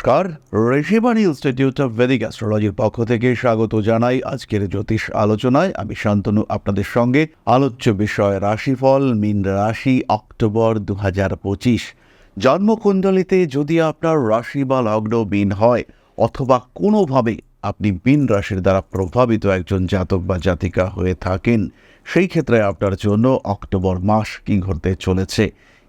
নমস্কার Rishibani institute of Vedic অ্যাস্ট্রোলজির পক্ষ থেকে স্বাগত জানাই আজকের জ্যোতিষ আলোচনায়। আমি শান্তনু, আপনাদের সঙ্গে আলোচ্য বিষয় রাশিফল, মিন রাশি, অক্টোবর দু হাজার পঁচিশ। জন্মকুণ্ডলিতে যদি আপনার রাশি বা লগ্ন মিন হয়, অথবা কোনোভাবে আপনি মিন রাশির দ্বারা প্রভাবিত একজন জাতক বা জাতিকা হয়ে থাকেন, সেই ক্ষেত্রে আপনার জন্য অক্টোবর মাস কি ঘটতে চলেছে,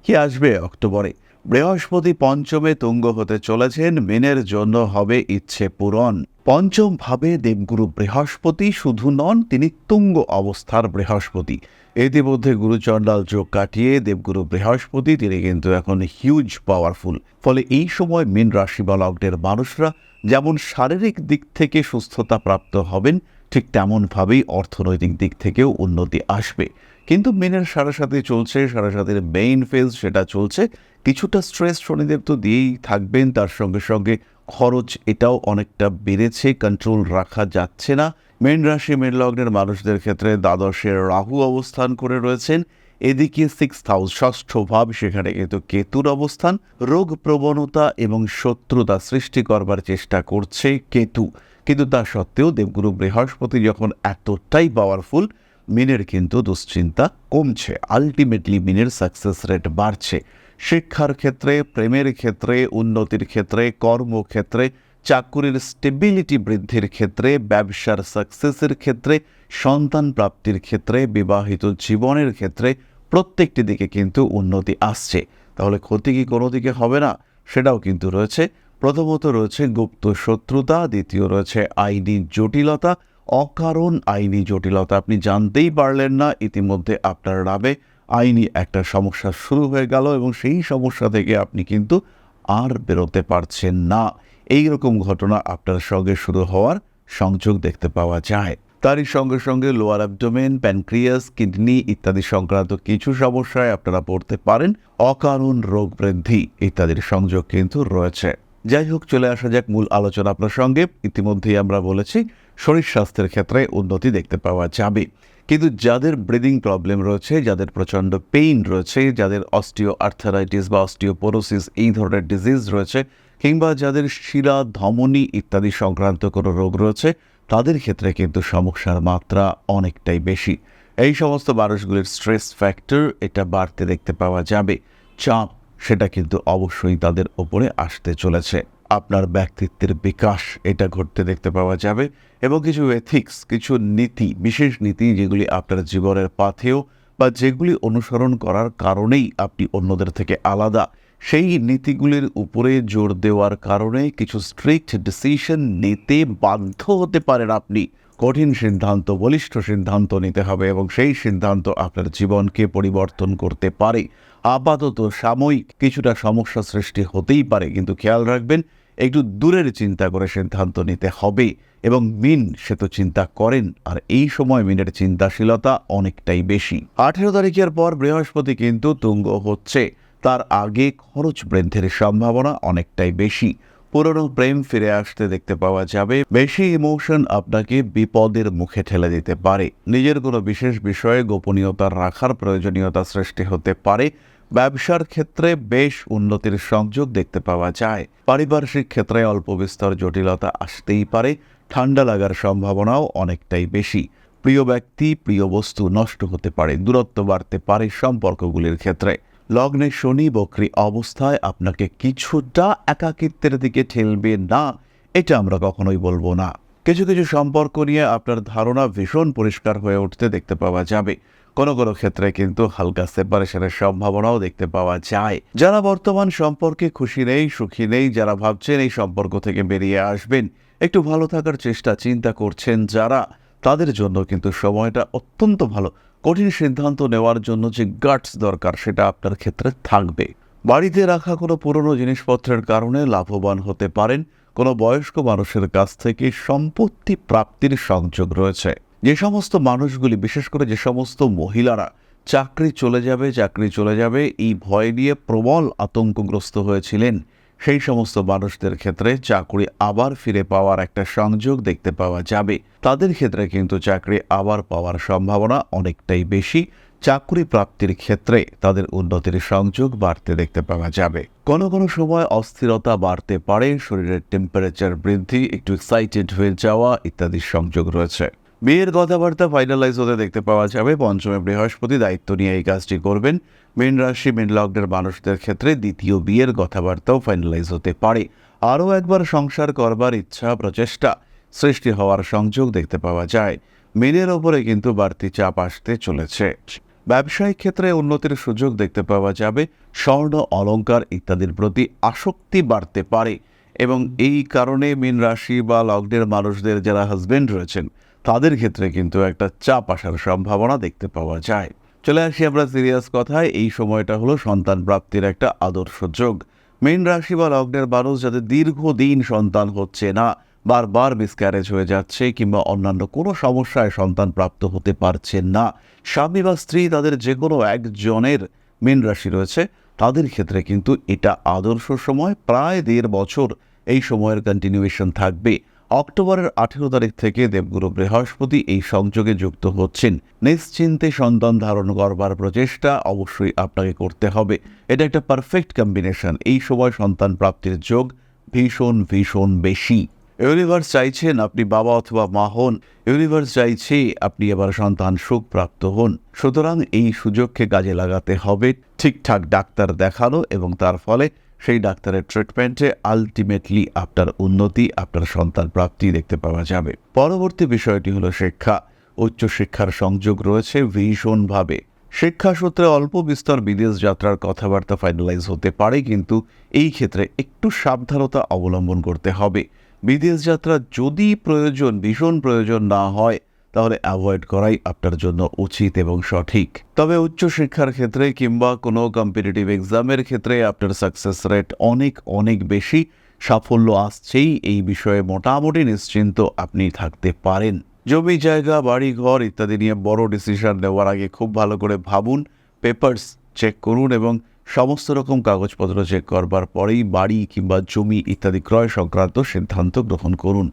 কি আসবে অক্টোবরে? বৃহস্পতি পঞ্চমে তুঙ্গ হতে চলেছেন, মিনের জন্য হবে ইচ্ছে পূরণ। পঞ্চম ভাবে দেবগুরু বৃহস্পতি শুধু নন, তিনি তুঙ্গ অবস্থার বৃহস্পতি। ইতিমধ্যে গুরুচণ্ডাল যোগ কাটিয়ে দেবগুরু বৃহস্পতি, তিনি কিন্তু এখন হিউজ পাওয়ারফুল ফলে এই সময় মীন রাশি বা লগ্নের মানুষরা যেমন শারীরিক দিক থেকে সুস্থতা প্রাপ্ত হবেন, ঠিক তেমনভাবেই অর্থনৈতিক দিক থেকেও উন্নতি আসবে। কিন্তু মেনের সারা সাথে চলছে সারা সাথে মেইন ফেজ সেটা চলছে। কিছুটা স্ট্রেস শনিদেব তো দিয়েই থাকবেন, তার সঙ্গে সঙ্গে খরচ এটাও অনেকটা বেড়েছে কন্ট্রোল রাখা যাচ্ছে না। মেন রাশি, মেন লগ্নের মানুষদের ক্ষেত্রে দ্বাদশের রাহু অবস্থান করে রয়েছেন। এদিকে সিক্স হাউস ষষ্ঠ ভাব, সেখানে কিন্তু কেতুর অবস্থান। রোগ প্রবণতা এবং শত্রুতা সৃষ্টি করবার চেষ্টা করছে কেতু। কিন্তু তা সত্ত্বেও দেবগুরু বৃহস্পতি যখন এতটাই পাওয়ারফুল মিনের কিন্তু দুশ্চিন্তা কমছে। আলটিমেটলি মিনের সাকসেস রেট বাড়ছে। শিক্ষার ক্ষেত্রে, প্রেমের ক্ষেত্রে, উন্নতির ক্ষেত্রে, কর্মক্ষেত্রে, চাকুরির স্টেবিলিটি বৃদ্ধির ক্ষেত্রে, ব্যবসার সাকসেসের ক্ষেত্রে, সন্তান প্রাপ্তির ক্ষেত্রে, বিবাহিত জীবনের ক্ষেত্রে প্রত্যেকটি দিকে কিন্তু উন্নতি আসছে। তাহলে ক্ষতি কি কোনো দিকে হবে না? সেটাও কিন্তু রয়েছে। প্রথমত রয়েছে গুপ্ত শত্রুতা, দ্বিতীয় রয়েছে আইনি জটিলতা অকারণ আইনি জটিলতা। আপনি জানতেই পারলেন না, ইতিমধ্যে আপনার নামে আইনি একটা সমস্যা শুরু হয়ে গেল এবং সেই সমস্যা থেকে আপনি কিন্তু আর বেরোতে পারছেন না। এই রকম ঘটনা আপনার সঙ্গে শুরু হওয়ার সংযোগ দেখতে পাওয়া যায়। তারই সঙ্গে সঙ্গে লোয়ার অ্যাবডোমেন প্যানক্রিয়াস কিডনি ইত্যাদি সংক্রান্ত কিছু সমস্যায় আপনারা পড়তে পারেন। অকারণ রোগ বৃদ্ধি ইত্যাদির সংযোগ কিন্তু রয়েছে। যাই হোক, চলে আসা যাক মূল আলোচনা আপনার সঙ্গে। ইতিমধ্যেই আমরা বলেছি শরীর স্বাস্থ্যের ক্ষেত্রে উন্নতি দেখতে পাওয়া যাবে। কিন্তু যাদের ব্রিদিং প্রবলেম রয়েছে, যাদের প্রচণ্ড পেইন রয়েছে, যাদের অস্টিও আর্থারাইটিস বা অস্টিওপোরোসিস এই ধরনের ডিজিজ রয়েছে, কিংবা যাদের শিরা, ধমনী ইত্যাদি সংক্রান্ত কোনো রোগ রয়েছে, তাদের ক্ষেত্রে কিন্তু সমস্যার মাত্রা অনেকটাই বেশি। এই সমস্ত মানুষগুলির স্ট্রেস ফ্যাক্টর এটা বাড়তে দেখতে পাওয়া যাবে। চাপ সেটা কিন্তু অবশ্যই তাদের ওপরে আসতে চলেছে। আপনার ব্যক্তিত্বের বিকাশ, এটা ঘটতে দেখতে পাওয়া যাবে এবং কিছু এথিক্স কিছু নীতি, বিশেষ নীতি যেগুলি আপনার জীবনের পাথেও বা যেগুলি অনুসরণ করার কারণেই আপনি অন্যদের থেকে আলাদা, সেই নীতিগুলির উপরে জোর দেওয়ার কারণে কিছু স্ট্রিক্ট ডিসিশন নিতে বাধ্য হতে পারেন আপনি। কঠিন সিদ্ধান্ত, বলিষ্ঠ সিদ্ধান্ত নিতে হবে এবং সেই সিদ্ধান্ত আপনার জীবনকে পরিবর্তন করতে পারে। আপাতত সাময়িক কিছুটা সমস্যা সৃষ্টি হতেই পারে, কিন্তু খেয়াল রাখবেন একটু দূরের চিন্তা করে সিদ্ধান্ত নিতে হবে এবং মিন সে তো চিন্তা করেন, আর এই সময় মিনের চিন্তাশীলতা অনেকটাই বেশি। আঠেরো তারিখের পর বৃহস্পতি কিন্তু তুঙ্গ হচ্ছে। তার আগে খরচ বৃদ্ধির সম্ভাবনা অনেকটাই বেশি। পুরনো প্রেম ফিরে আসতে দেখতে পাওয়া যাবে। বেশি ইমোশন আপনাকে বিপদের মুখে ঠেলে দিতে পারে। নিজের কোনো বিশেষ বিষয়ে গোপনীয়তা রাখার প্রয়োজনীয়তা সৃষ্টি হতে পারে। ব্যবসার ক্ষেত্রে বেশ উন্নতির সংযোগ দেখতে পাওয়া যায়। পারিপার্শ্বিক ক্ষেত্রে অল্প বিস্তর জটিলতা আসতেই পারে, ঠান্ডা লাগার সম্ভাবনাও অনেকটাই বেশি। প্রিয় ব্যক্তি, প্রিয় বস্তু নষ্ট হতে পারে, দূরত্ব বাড়তে পারে সম্পর্কগুলির ক্ষেত্রে। লগ্নে শনি বক্রি অবস্থায় আপনাকে কিছুটা একাকিত্বের দিকে ঠেলবে না, এটা আমরা কখনোই বলব না। কিছু কিছু সম্পর্ক নিয়ে আপনার ধারণা ভীষণ পরিষ্কার হয়ে উঠতে দেখতে পাওয়া যাবে। কোনো কোনো ক্ষেত্রে কিন্তু হালকা সেপারেশনের সম্ভাবনাও দেখতে পাওয়া যায়। যারা বর্তমান সম্পর্কে খুশি নেই, সুখী নেই, যারা ভাবছেন এই সম্পর্ক থেকে বেরিয়ে আসবেন, একটু ভালো থাকার চেষ্টা চিন্তা করছেন যারা, তাদের জন্য কিন্তু সময়টা অত্যন্ত ভালো। কঠিন সিদ্ধান্ত নেওয়ার জন্য যে গাটস দরকার, সেটা আপনার ক্ষেত্রে থাকবে। বাড়িতে রাখা কোনো পুরনো জিনিসপত্রের কারণে লাভবান হতে পারেন। কোনো বয়স্ক মানুষের কাছ থেকে সম্পত্তি প্রাপ্তির সংযোগ রয়েছে। যে সমস্ত মানুষগুলি, বিশেষ করে যে সমস্ত মহিলারা চাকরি চলে যাবে, চাকরি চলে যাবে, এই ভয় নিয়ে প্রবল আতঙ্কগ্রস্ত হয়েছিলেন, সেই সমস্ত মানুষদের ক্ষেত্রে চাকরি আবার ফিরে পাওয়ার একটা সংযোগ দেখতে পাওয়া যাবে। তাদের ক্ষেত্রে কিন্তু চাকরি আবার পাওয়ার সম্ভাবনা অনেকটাই বেশি। চাকরি প্রাপ্তির ক্ষেত্রে তাদের উন্নতির সংযোগ বাড়তে দেখতে পাওয়া যাবে। কোনো কোনো সময় অস্থিরতা বাড়তে পারে, শরীরের টেম্পারেচার বৃদ্ধি, একটু এক্সাইটেড হয়ে যাওয়া ইত্যাদির সংযোগ রয়েছে। বিয়ের কথাবার্তা ফাইনালাইজ হতে দেখতে পাওয়া যাবে। পঞ্চমে বৃহস্পতি দায়িত্ব নিয়ে এই কাজটি করবেন। মীন রাশি, মীন লগ্নের মানুষদের ক্ষেত্রে দ্বিতীয় বিয়ের কথাবার্তাও ফাইনালাইজ হতে পারে। আরও একবার সংসার করবার ইচ্ছা, প্রচেষ্টা সৃষ্টি হওয়ার সংযোগ দেখতে পাওয়া যায়। মীনের ওপরে কিন্তু বাড়তি চাপ আসতে চলেছে। ব্যবসায়িক ক্ষেত্রে উন্নতির সুযোগ দেখতে পাওয়া যাবে। স্বর্ণ, অলংকার ইত্যাদির প্রতি আসক্তি বাড়তে পারে এবং এই কারণে মীন রাশি বা লগ্নের মানুষদের যারা হাজবেন্ড রয়েছেন তাদের ক্ষেত্রে কিন্তু একটা চাপ আসার সম্ভাবনা দেখতে পাওয়া যায়। চলে আসি আমরা সিরিয়াস কথায়, এই সময়টা হলো সন্তান প্রাপ্তির একটা আদর্শ যোগ। মেন রাশি বা লগ্নের মানুষ যাদের দীর্ঘদিন সন্তান হচ্ছে না, বারবার মিসক্যারেজ হয়ে যাচ্ছে কিংবা অন্যান্য কোনো সমস্যায় সন্তান প্রাপ্ত হতে পারছেন না, স্বামী বা স্ত্রী তাদের যে কোনো একজনের মেন রাশি রয়েছে, তাদের ক্ষেত্রে কিন্তু এটা আদর্শ সময়। প্রায় দেড় বছর এই সময়ের কন্টিনিউয়েশন থাকবে। অক্টোবরের আঠেরো তারিখ থেকে দেবগুরু বৃহস্পতি এই সংযোগে যুক্ত হচ্ছেন। নিশ্চিন্তে সন্তান ধারণ করবার প্রচেষ্টা অবশ্যই আপনাকে করতে হবে। এটা একটা পারফেক্ট কম্বিনেশন এই সময় সন্তান প্রাপ্তির যোগ ভীষণ ভীষণ বেশি। ইউনিভার্স চাইছেন আপনি বাবা অথবা মা হন। ইউনিভার্স চাইছে আপনি এবার সন্তান সুখ প্রাপ্ত হন। সুতরাং এই সুযোগকে কাজে লাগাতে হবে। ঠিকঠাক ডাক্তার দেখানো এবং তার ফলে সেই ডাক্তারের ট্রিটমেন্টে আলটিমেটলি আপনার উন্নতি, আপনার সন্তান প্রাপ্তি দেখতে পাওয়া যাবে। পরবর্তী বিষয়টি হলো শিক্ষা। উচ্চশিক্ষার সংযোগ রয়েছে ভীষণভাবে। শিক্ষা সূত্রে অল্প বিস্তর বিদেশ যাত্রার কথাবার্তা ফাইনালাইজ হতে পারে, কিন্তু এই ক্ষেত্রে একটু সাবধানতা অবলম্বন করতে হবে। বিদেশ যাত্রা যদি প্রয়োজন, ভীষণ প্রয়োজন না হয় তাহলে অ্যাভয়েড করাই আপনার জন্য উচিত এবং সঠিক। তবে উচ্চশিক্ষার ক্ষেত্রে কিংবা কোনো কম্পিটিটিভ এক্সামের ক্ষেত্রে আপনার সাকসেস রেট অনেক অনেক বেশি। সাফল্য আসছেই এই বিষয়ে মোটামুটি নিশ্চিন্ত আপনি থাকতে পারেন। জমি, জায়গা বাড়ি ঘর ইত্যাদি নিয়ে বড় ডিসিশন নেওয়ার আগে খুব ভালো করে ভাবুন পেপার্স চেক করুন এবং সমস্ত রকম কাগজপত্র চেক করবার পরেই বাড়ি কিংবা জমি ইত্যাদি ক্রয় সংক্রান্ত সিদ্ধান্ত গ্রহণ করুন।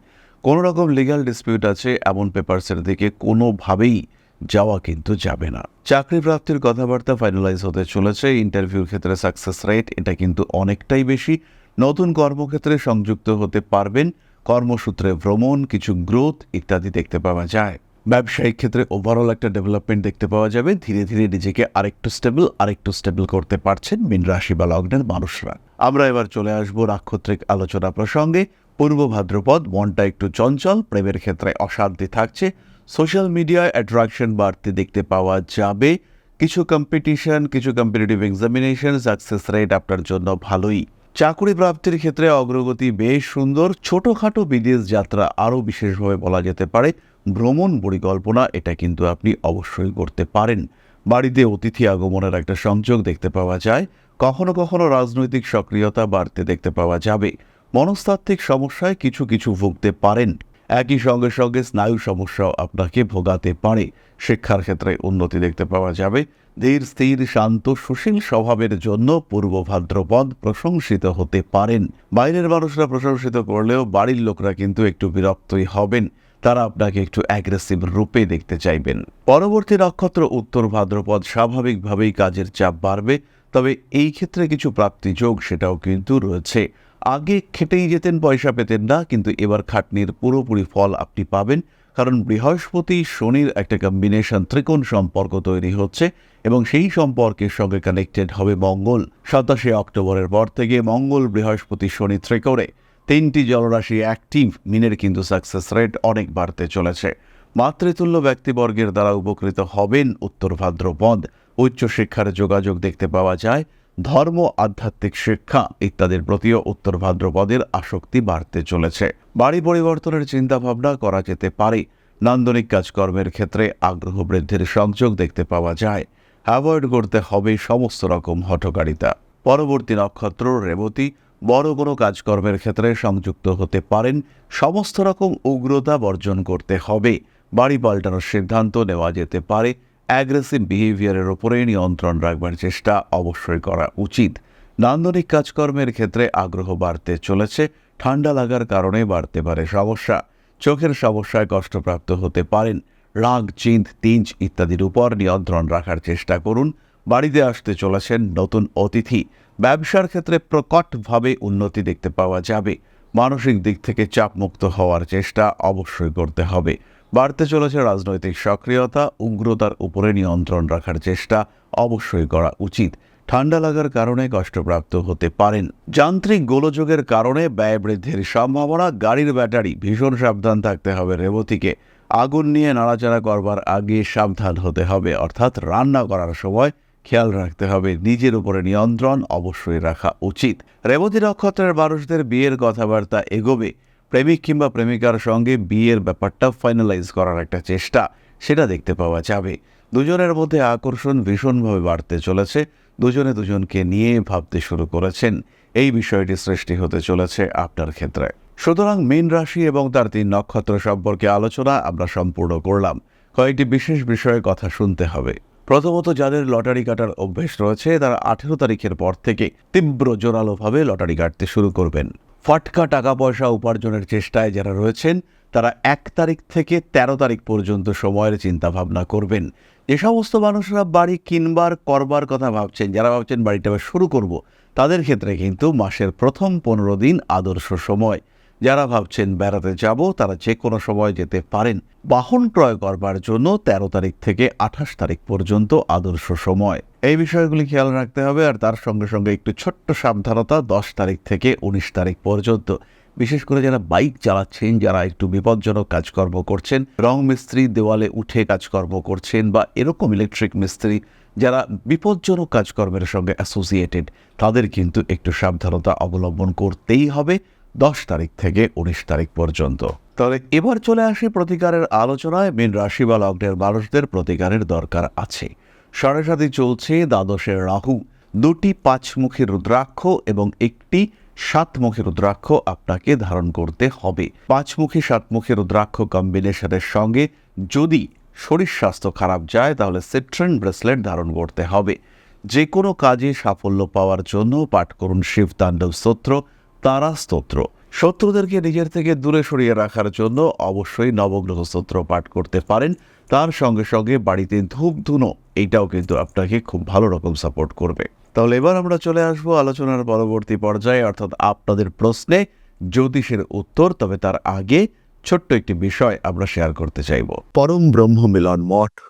কোনো রকম লিগ্যাল ডিসপিউট আছে এমন পেপারসের দিকে কোনোভাবেই যাওয়া কিন্তু যাবে না। চাকরি প্রাপ্তির কথাবার্তা ফাইনালাইজ হতে চলেছে ইন্টারভিউর ক্ষেত্রে সাকসেস রেট এটা কিন্তু অনেকটাই বেশি। নতুন কর্মক্ষেত্রে সংযুক্ত হতে পারবেন, কর্মসূত্রে ভ্রমণ, কিছু গ্রোথ ইত্যাদি দেখতে পাওয়া যায়। ব্যবসায়িক ক্ষেত্রে ওভারঅল একটা ডেভেলপমেন্ট দেখতে পাওয়া যাবে, ধীরে ধীরে নিজেকে আরেকটু স্টেবল আরেকটু স্টেবল করতে পারছেন মিন রাশি বা লগ্নের মানুষরা। আমরা এবার চলে আসব নাক্ষত্রিক আলোচনা প্রসঙ্গে। পূর্ব ভাদ্রপদ, মনটা একটু চঞ্চল, প্রেমের ক্ষেত্রে অশান্তি থাকছে। সোশ্যাল মিডিয়ায় অ্যাট্রাকশন বাড়তে দেখতে পাওয়া যাবে। কিছু কম্পিটিশন কিছু কম্পিটিটিভ এক্সামিনেশন সাকসেস রেট আপনার জন্য ভালোই। চাকরি প্রাপ্তির ক্ষেত্রে অগ্রগতি বেশ সুন্দর। ছোটোখাটো বিদেশ যাত্রা আরও বিশেষভাবে বলা যেতে পারে। ভ্রমণ পরিকল্পনা এটা কিন্তু আপনি অবশ্যই করতে পারেন। বাড়িতে অতিথি আগমনের একটা সংযোগ দেখতে পাওয়া যায়। কখনো কখনো রাজনৈতিক সক্রিয়তা বাড়তে দেখতে পাওয়া যাবে। মনস্তাত্ত্বিক সমস্যায় কিছু কিছু ভুগতে পারেন। একই সঙ্গে সঙ্গে স্নায়ু সমস্যাও আপনাকে ভোগাতে পারে। শিক্ষার ক্ষেত্রে উন্নতি দেখতে পাওয়া যাবে। ধীর, স্থির, শান্ত, সুশীল স্বভাবের জন্য পূর্ব ভাদ্রপদ প্রশংসিত হতে পারেন। বাইরের মানুষরা প্রশংসিত করলেও বাড়ির লোকরা কিন্তু একটু বিরক্তই হবেন। তারা আপনাকে একটু অ্যাগ্রেসিভ রূপে দেখতে চাইবেন। পরবর্তী নক্ষত্র উত্তর ভাদ্রপদ স্বাভাবিকভাবেই কাজের চাপ বাড়বে। তবে এই ক্ষেত্রে কিছু প্রাপ্তিযোগ সেটাও কিন্তু রয়েছে। আগে খেটেই যেতেন, পয়সা পেতেন না, কিন্তু এবার খাটনির পুরোপুরি ফল আপনি পাবেন। কারণ বৃহস্পতি শনির একটা কম্বিনেশন ত্রিকোণ সম্পর্ক তৈরি হচ্ছে এবং সেই সম্পর্কের সঙ্গে কানেক্টেড হবে মঙ্গল। সাতাশে অক্টোবরের পর থেকে মঙ্গল, বৃহস্পতি, শনি ত্রিকোণে। তিনটি জলরাশি অ্যাক্টিভ মিনের কিন্তু সাকসেস রেট অনেক বাড়তে চলেছে। মাতৃতুল্য ব্যক্তিবর্গের দ্বারা উপকৃত হবেন উত্তর ভাদ্রপদ। উচ্চশিক্ষার যোগাযোগ দেখতে পাওয়া যায়। ধর্ম, আধ্যাত্মিক শিক্ষা ইত্যাদির প্রতিও উত্তর ভাদ্রপদের আসক্তি বাড়তে চলেছে। বাড়ি পরিবর্তনের চিন্তাভাবনা করা যেতে পারে। নান্দনিক কাজকর্মের ক্ষেত্রে আগ্রহ বৃদ্ধির সংযোগ দেখতে পাওয়া যায়। অ্যাভয়েড করতে হবে সমস্ত রকম হঠকারিতা। পরবর্তী নক্ষত্র, রেবতী বড় কোনো কাজকর্মের ক্ষেত্রে সংযুক্ত হতে পারেন। সমস্ত রকম উগ্রতা বর্জন করতে হবে। বাড়ি পাল্টানোর সিদ্ধান্ত নেওয়া যেতে পারে। অ্যাগ্রেসিভ বিহেভিয়ারের ওপরে নিয়ন্ত্রণ রাখবার চেষ্টা অবশ্যই করা উচিত। নান্দনিক কাজকর্মের ক্ষেত্রে আগ্রহ বাড়তে চলেছে, ঠান্ডা লাগার কারণে বাড়তে পারে সমস্যা। চোখের সমস্যায় কষ্টপ্রাপ্ত হতে পারেন। রাগ চিন্দ তিঞ্জ ইত্যাদির উপর নিয়ন্ত্রণ রাখার চেষ্টা করুন। বাড়িতে আসতে চলেছেন নতুন অতিথি। ব্যবসার ক্ষেত্রে প্রকটভাবে উন্নতি দেখতে পাওয়া যাবে। মানসিক দিক থেকে চাপমুক্ত হওয়ার চেষ্টা অবশ্যই করতে হবে। বাড়তে চলেছে রাজনৈতিক সক্রিয়তা, উগ্রতার উপরে নিয়ন্ত্রণ রাখার চেষ্টা অবশ্যই করা উচিত। ঠান্ডা লাগার কারণে কষ্টপ্রাপ্ত হতে পারেন। যান্ত্রিক গোলযোগের কারণে ব্যয় বৃদ্ধির সম্ভাবনা, গাড়ির ব্যাটারি, ভীষণ সাবধান থাকতে হবে রেবতীকে। আগুন নিয়ে নাড়াচাড়া করবার আগে সাবধান হতে হবে, অর্থাৎ রান্না করার সময় খেয়াল রাখতে হবে। নিজের উপরে নিয়ন্ত্রণ অবশ্যই রাখা উচিত। রেবতী নক্ষত্রের মানুষদের বিয়ের কথাবার্তা এগোবে। প্রেমিক কিংবা প্রেমিকার সঙ্গে বিয়ের ব্যাপারটা ফাইনালাইজ করার একটা চেষ্টা, সেটা দেখতে পাওয়া যাবে। দুজনের মধ্যে আকর্ষণ ভীষণভাবে বাড়তে চলেছে। দুজনে দুজনকে নিয়ে ভাবতে শুরু করেছেন। এই বিষয়টি সৃষ্টি হতে চলেছে আপনার ক্ষেত্রে। সুতরাং মীন রাশি এবং তার তিন নক্ষত্র সম্পর্কে আলোচনা আমরা সম্পূর্ণ করলাম। কয়েকটি বিশেষ বিষয়ে কথা শুনতে হবে। প্রথমত, যাদের লটারি কাটার অভ্যেস রয়েছে, তারা আঠেরো তারিখের পর থেকে তীব্র জোরালোভাবে লটারি কাটতে শুরু করবেন। ফটকা টাকা পয়সা উপার্জনের চেষ্টায় যারা রয়েছেন, তারা এক তারিখ থেকে ১৩ তারিখ পর্যন্ত সময়ের চিন্তা ভাবনা করবেন। যে সমস্ত মানুষরা বাড়ি কিনবার, করবার কথা ভাবছেন, যারা ভাবছেন বাড়িটা শুরু করব, তাদের ক্ষেত্রে কিন্তু মাসের প্রথম পনেরো দিন আদর্শ সময়। যারা ভাবছেন বেড়াতে যাব, তারা যে কোনো সময় যেতে পারেন। বাহন ক্রয় করবার জন্য ১৩ তারিখ থেকে আঠাশ তারিখ পর্যন্ত আদর্শ সময়। এই বিষয়গুলি খেয়াল রাখতে হবে আর তার সঙ্গে সঙ্গে একটু ছোট্ট সাবধানতা দশ তারিখ থেকে উনিশ তারিখ পর্যন্ত। বিশেষ করে যারা বাইক চালাচ্ছেন, যারা একটু বিপজ্জনক কাজকর্ম করছেন, রং মিস্ত্রি দেওয়ালে উঠে কাজকর্ম করছেন বা এরকম ইলেকট্রিক মিস্ত্রি, যারা বিপজ্জনক কাজকর্মের সঙ্গে অ্যাসোসিয়েটেড তাদের কিন্তু একটু সাবধানতা অবলম্বন করতেই হবে দশ তারিখ থেকে উনিশ তারিখ পর্যন্ত। তবে এবার চলে আসি প্রতিকারের আলোচনায়। মীন রাশি বা লগ্নের মানুষদের প্রতিকারের দরকার আছে। সাড়ে সাথে চলছে দ্বাদশের রাহু। দুটি পাঁচমুখী রুদ্রাক্ষ এবং একটি সাতমুখী রুদ্রাক্ষ আপনাকে ধারণ করতে হবে। পাঁচমুখী, সাতমুখী রুদ্রাক্ষ কম্বিনেশনের সঙ্গে যদি শরীর স্বাস্থ্য খারাপ যায়, তাহলে সিট্রেন ব্রেসলেট ধারণ করতে হবে। যে কোনো কাজে সাফল্য পাওয়ার জন্য পাঠ করুন শিব তাণ্ডব স্তোত্র, তারা স্তোত্র। শত্রুদেরকে নিজের থেকে দূরে সরিয়ে রাখার জন্য অবশ্যই নবগ্রহ স্তোত্র পাঠ করতে পারেন। তার সঙ্গে সঙ্গে বাড়িতে ধূপ ধুনো এইটাও কিন্তু আপনাকে খুব ভালো রকম সাপোর্ট করবে। তাহলে এবার আমরা চলে আসব আলোচনার পরবর্তী পর্যায়ে, অর্থাৎ আপনাদের প্রশ্নে জ্যোতিষের উত্তর, তবে তার আগে ছোট্ট একটি বিষয় আমরা শেয়ার করতে চাইব। পরম ব্রহ্ম মিলন মঠ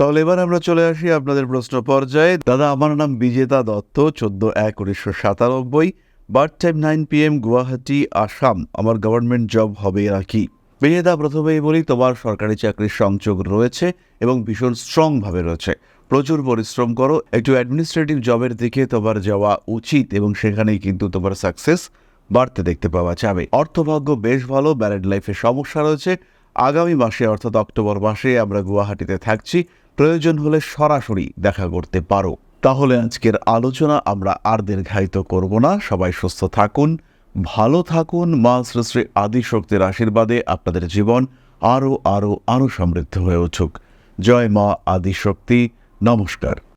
তাহলে এবার আমরা চলে আসি আপনাদের প্রশ্ন পর্যায়ে। দাদা, আমার নাম বিজেতা দত্ত, চোদ্দ এক উনিশশো সাতানব্বই, birth time nine P M Guwahati, Assam. আমার গভর্নমেন্ট জব হবে নাকি বিজেতা, প্রথমেই বলি, তোমার সরকারি চাকরির সংযোগ রয়েছে এবং ভীষণ স্ট্রংভাবে রয়েছে। প্রচুর পরিশ্রম করো, একটু অ্যাডমিনিস্ট্রেটিভ জবের দিকে তোমার যাওয়া উচিত এবং সেখানেই কিন্তু তোমার সাকসেস বাড়তে দেখতে পাওয়া যাবে। অর্থভাগ্য বেশ ভালো ব্যারেড লাইফে সমস্যা রয়েছে। আগামী মাসে, অর্থাৎ অক্টোবর মাসে আমরা গুয়াহাটিতে থাকছি। প্রয়োজন হলে সরাসরি দেখা করতে পারো। তাহলে আজকের আলোচনা আমরা আর দীর্ঘায়িত করব না। সবাই সুস্থ থাকুন, ভালো থাকুন। মা শ্রী আদিশক্তির আশীর্বাদে আপনাদের জীবন আরও আরও আরও সমৃদ্ধ হয়ে উঠুক। জয় মা আদিশক্তি। নমস্কার।